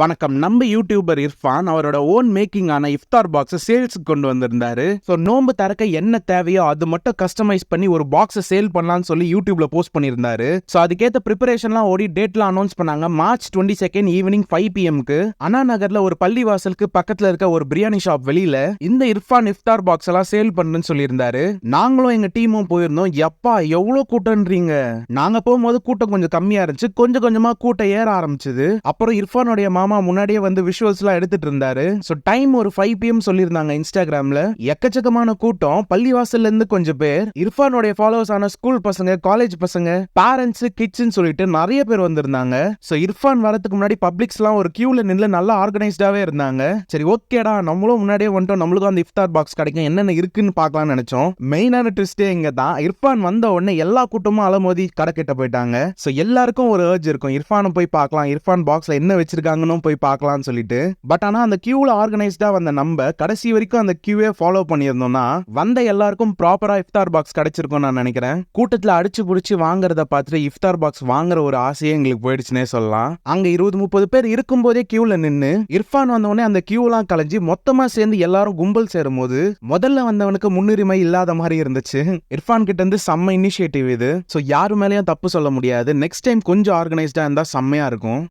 வணக்கம். நம்ம யூடியூபர் இர்ஃபான் அவரோட ஓன் மேக்கிங்கான இஃப்தார் பாக்ஸை சேல்ஸுக்கு கொண்டு வந்திருந்தாரு. ஸோ நோம்பு தரக்க என்ன தேவையோ அது மட்டும் கஸ்டமைஸ் பண்ணி ஒரு பாக்ஸை சேல் பண்ணலாம்னு சொல்லி யூடியூப்ல போஸ்ட் பண்ணியிருந்தாரு. ஸோ அதுக்கேற்ற ப்ரிப்பரேஷன்லாம் ஓடி டேட்லாம் அனௌன்ஸ் பண்ணாங்க. March twenty second evening five பிஎம்க்கு அண்ணா நகர்ல ஒரு பள்ளி வாசலுக்கு பக்கத்துல இருக்க ஒரு பிரியாணி ஷாப் வெளியில இந்த இர்ஃபான் இஃப்தார் பாக்ஸ் எல்லாம் சேல் பண்ணுன்னு சொல்லியிருந்தாரு. நாங்களும் எங்க டீமும் போயிருந்தோம். எப்பா எவ்வளோ கூட்டம்ன்றீங்க? நாங்க போகும்போது கூட்டம் கொஞ்சம் கம்மியா இருந்துச்சு. கொஞ்சம் கொஞ்சமா கூட்டம் ஏற ஆரம்பிச்சது. அப்புறம் இர்ஃபானுடைய மாமா முன்னாடியே வந்து விஷுவல்ஸ் எல்லாம் எடுத்துட்டு இருந்தாரு. ஸோ டைம் ஒரு ஃபைவ் பிஎம் சொல்லியிருந்தாங்க இன்ஸ்டாகிராம்ல எக்கச்சக்கமான கூட்டம். பள்ளிவாசல்ல இருந்து கொஞ்சம் பேர். இர்ஃபானுடைய ஃபாலோவர்ஸ் ஆன ஸ்கூல் பசங்க காலேஜ் பசங்க பேரண்ட்ஸ் கிட்ஸ்ன்னு சொல்லிட்டு நிறைய பேர் வந்திருந்தாங்க. ஸோ இர்ஃபான் வரதுக்கு முன்னாடி பப்ளிக்ஸ் எல்லாம் ஒரு கியூல நின்று நல்லா ஆர்கனைஸ்டாவே இருந்தாங்க. சரி ஓகேடா. நம்மளும் முன்னாடியே வந்துட்டோம். நம்மளுக்கும் அந்த இஃப்தார் பாக்ஸ் கிடைக்கும். என்னென்ன இருக்குன்னு பார்க்கலாம்னு நினைச்சோம். மெயினான ட்விஸ்டே இங்க தான் இர்ஃபான் வந்த உடனே எல்லா கூட்டமும் அலமோதி கடை கிட்ட போயிட்டாங்க. ஸோ எல்லாருக்கும் ஒரு ஏர்ஜ் இருக்கும். இர்ஃபானை போய் பார்க்கலாம். இர்ஃபான் பாக்ஸ்ல என்ன வச்சிருக்காங்கன்னு போய் பார்க்கலாம்னு சொல்லிட்டு. பட் ஆனால் அந்த கியூவில் ஆர்கனைஸ்டாக வந்த நம்ம கடைசி வரைக்கும் அந்த கியூவே ஃபாலோ பண்ணியிருந்தோம்னா வந்த எல்லாருக்கும் ப்ராப்பராக இஃப்தார் பாக்ஸ் கிடைச்சிருக்கும் நான் நினைக்கிறேன். கூட்டத்தில் அடிச்சு பிடிச்சி வாங்குறத பார்த்துட்டு இஃப்தார் பாக்ஸ் வாங்குற ஒரு ஆசையே எங்களுக்கு போயிடுச்சுனே சொல்லலாம். அங்கே இருபது முப்பது பேர் இருக்கும்போதே கியூவில் நின்று இர்ஃபான் வந்தவொடனே அந்த கியூலாம் கலைஞ்சி மொத்தமாக சேர்ந்து எல்லாரும் கும்பல் சேரும் போது முதல்ல வந்தவனுக்கு முன்னுரிமை இல்லாத மாதிரி இருந்துச்சு. இர்ஃபான் கிட்ட இருந்து செம்ம இனிஷியேட்டிவ் இது. ஸோ யாரு மேலேயும் தப்பு சொல்ல முடியாது. நெக்ஸ்ட் டைம் கொஞ்சம் ஆர்கனைஸ்டாக இருந்தால் செம்மையாக இருக்கும்.